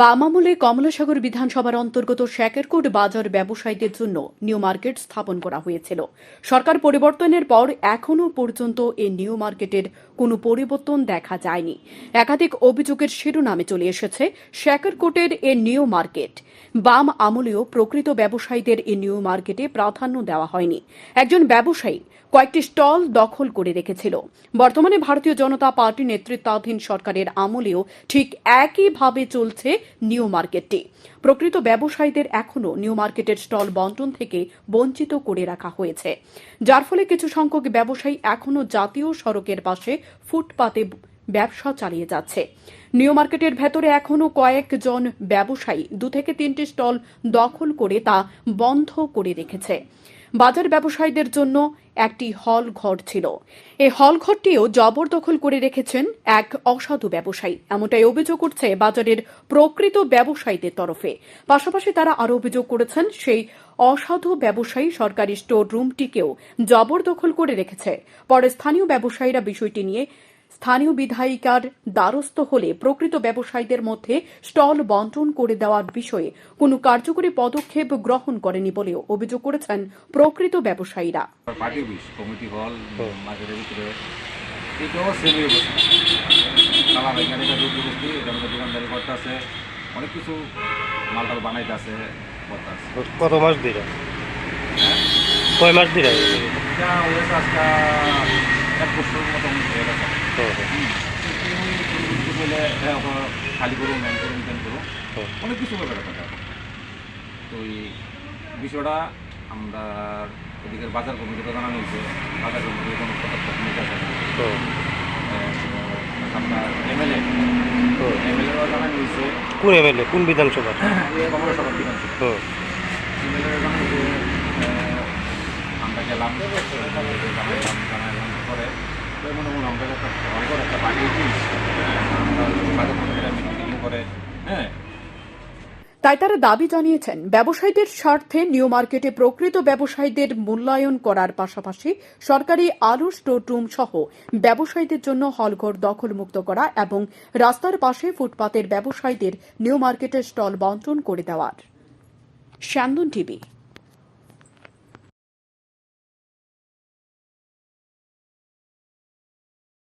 বাম আমলে কমলাসাগর বিধানসভার অন্তর্গত শ্যাকেরকোট বাজার ব্যবসায়ীদের জন্য নিউ মার্কেট স্থাপন করা হয়েছিল। সরকার পরিবর্তনের পর এখনও পর্যন্ত এই নিউ মার্কেটের কোনো পরিবর্তন দেখা যায়নি। একাধিক অভিযোগের শিরোনামে চলে এসেছে শ্যাকেরকোটের এ নিউ মার্কেট। বাম আমলেও প্রকৃত ব্যবসায়ীদের এই নিউ মার্কেটে প্রাধান্য দেওয়া হয়নি। একজন ব্যবসায়ী কয়েকটি স্টল দখল করে রেখেছিল। বর্তমানে ভারতীয় জনতা পার্টি নেতৃত্বাধীন সরকারের আমলেও ঠিক একইভাবে চলছে নিউ মার্কেটটি। প্রকৃত ব্যবসায়ীদের এখনও নিউ মার্কেটের স্টল বন্টন থেকে বঞ্চিত করে রাখা হয়েছে। যার ফলে কিছু সংখ্যক ব্যবসায়ী এখনও জাতীয় সড়কের পাশে ফুটপাতে ব্যবসা চালিয়ে যাচ্ছে। নিউ মার্কেটের ভেতরে এখনও কয়েকজন ব্যবসায়ী দু থেকে তিনটি স্টল দখল করে তা বন্ধ করে রেখেছে। বাজার ব্যবসায়ীদের জন্য একটি হল ঘর ছিল। এই হল ঘরটিও জবরদখল করে রেখেছেন এক অসাধু ব্যবসায়ী। এমনটাই অভিযোগ করছে বাজারের প্রকৃত ব্যবসায়ীদের তরফে। পাশাপাশি তারা আরও অভিযোগ করেছেন, সেই অসাধু ব্যবসায়ী সরকারি স্টোর রুমটিকেও জবরদখল করে রেখেছে। পরে স্থানীয় ব্যবসায়ীরা বিষয়টি নিয়ে স্থানীয় বিধায়িকার দ্বারস্থ হলে প্রকৃত ব্যবসায়ীদের মধ্যে স্টল বন্টন করে দেওয়ার বিষয়ে কোনো কার্যকরী পদক্ষেপ গ্রহণ করেনি বলেও অভিযোগ করেছেন প্রকৃত ব্যবসায়ীরা। এটা দোকানদারি করতে আছে অনেক কিছু মালটাল বানাইতে আছে করতে আছে। কত মাস হ্যাঁ? কয় মাস ধরে? এটা হয়েছে আজকে এক বছর মতো হয়ে গেছে। খালি করুন ম্যান করুন ম্যান করুন অনেক কিছু ব্যাপার থাকে তো এই বিষয়টা আমরা এদিকের বাজার কমিটিকে জানানো হয়েছে বাজার কমিটি কোনো পদক্ষেপ নিতে আপনার এমএলএ এমএলএও জানানো হয়েছে কোন এমএলএ কোন বিধানসভা এই কমলা সভা বিধানসভা এমএলএ জানানো আমরা গেলাম জানাইলাম পরে মনে মনে আমরা একটা ঘর একটা পার্টি অফিস আমরা বাজার কমিটিরা মিটিং করে হ্যাঁ তাই তারা দাবি জানিয়েছেন, ব্যবসায়ীদের স্বার্থে নিউ মার্কেটে প্রকৃত ব্যবসায়ীদের মূল্যায়ন করার পাশাপাশি সরকারি আলু স্টোর রুম সহ ব্যবসায়ীদের জন্য হলঘর দখলমুক্ত করা এবং রাস্তার পাশে ফুটপাতের ব্যবসায়ীদের নিউ মার্কেটের স্টল বন্টন করে দেওয়ার। শ্যান্দন টিভি